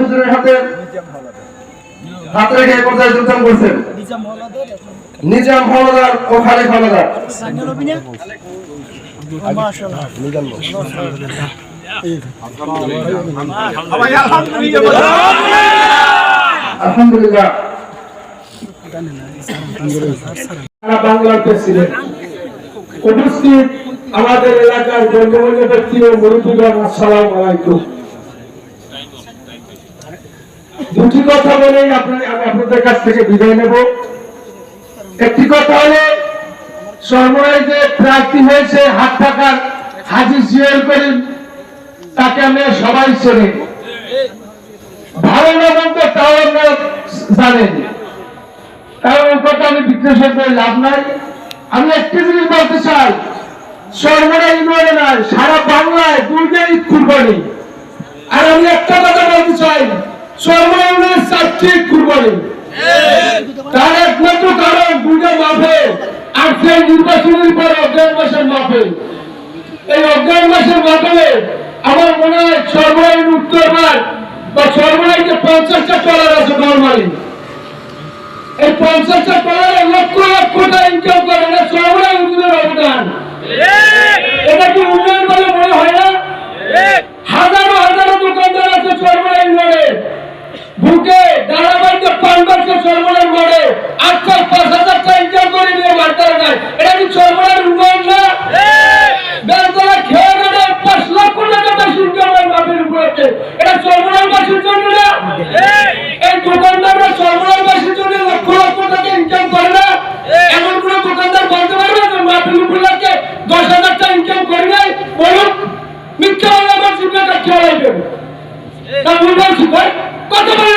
হুজুরের হাতে হাত রেখে পর্যায়ে যোগদান করছেন। নিজাম হলদার ও খালিদ হলদার আমাদের এলাকার গণ্যমান্য ব্যক্তি ও মুরব্বীগণ, আসসালাম আলাইকুম। দুটি কথা আমি আপনাদের কাছ থেকে বিদায় নেব। একটি কথা হলো সর্বরাই যে প্রার্থী হয়েছে হাত থাকার হাজি জিয়াল করিম। তাকে আমরা সবাই চেনি। ভালো না মন্দ তাও জানেন আমি করে আমি বলতে সারা বাংলায় দুইটা ঈদ কুরবানি। আর আমি একটা কথা বলতে চাই সর্বদা ইউনিয়নের চারটি কুরবানি তার একমাত্র কারণ দুইটা মাফে আর সেই নির্বাচনের পর অজ্ঞান মাসের মাফে এই অজ্ঞান মাসের মাধ্যমে আমার মনে হয় সর্বদাই উত্তরবার বা সর্বদাই যে পঞ্চাশটা টলার আছে নর্মালি এই পঞ্চাশটা ডলারে লক্ষ লক্ষ টাকা ইনকাম করে এটা উন্নয়নের অবদান। এটা কি উন্নয়ন বলে মনে হয় না? হাজারো হাজারো দোকানদার আছে বুকে দাঁড়াবাড়িতে পান বাড়ছে সর্বদাই করে আজকাল পাঁচ হাজার টাকা ইনকাম করে নিয়ে বাড়তে যায় এটা কি সর্বদাই উন্নয়ন না? বেলতলা খেয়ে গেলে পাঁচ লক্ষ টাকা বেশি ইনকাম হয় বাপের উপরে এটা সর্বদাই বাসীর জন্য না? এই দোকানদাররা সর্বদাই বাসীর জন্য লক্ষ লক্ষ টাকা ইনকাম করে না? এমন কোন দোকানদার বলতে পারবে যে মাহফিল উপলক্ষে দশ হাজার টাকা ইনকাম করে নাই? বলুন মিথ্যা আমার জীবনে কাটতে হবে তা উন্নয়ন শিখায় কত বলে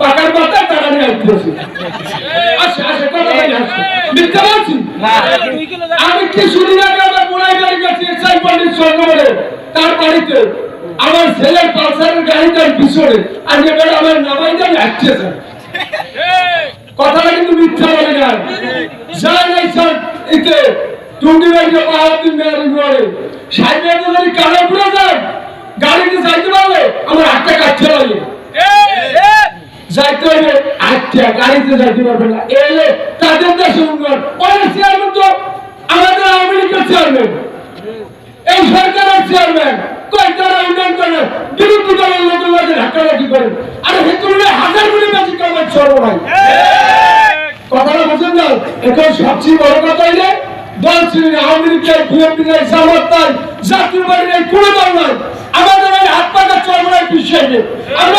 পাকার পাতা টাকা নিয়ে আসতেছি আসে আসে কথা বলি আসে। মিথ্যা বলছি আমি কি শুনি না আমার মোড়াই গাড়ি গেছি এসআই পন্ডিত সরকারে তার বাড়িতে। আমার ছেলের পালসারের গাড়ি তার পিছনে আর এবার আমার নামাই গাড়ি আসতেছে কথাটা কিন্তু মিথ্যা বলে না। যাই নাই স্যার এতে টুঙ্গি বাইকে বাহাদুর মেয়ারি করে সাইডে যদি কানে পুরো যান গাড়িতে যাইতে পারলে আমার হাতটা কাটতে লাগে। যাইতে আচ্ছা গাড়িতে যাইতে পারবে না। এলে তাদের দেশে উন্নয়ন। অনেক চেয়ারম্যান তো আমাদের আওয়ামী চেয়ারম্যান এই সরকারের চেয়ারম্যান কয় তারা উন্নয়ন করে? বিরোধী দলের লোকের লোকের হাঁটাহাঁটি করেন আরে হেতুলে হাজার কোটি বেশি কামাই সর্বনাই কথাটা বুঝেন না? সবচেয়ে বড় কথা দল ছিল না আওয়ামী লীগ নাই বিএনপি নাই জামাত নাই, জাতীয় পার্টি নাই কোনো দল নাই। আমাদের এই হাত পাকা চর্মনায় পিছিয়ে আমরা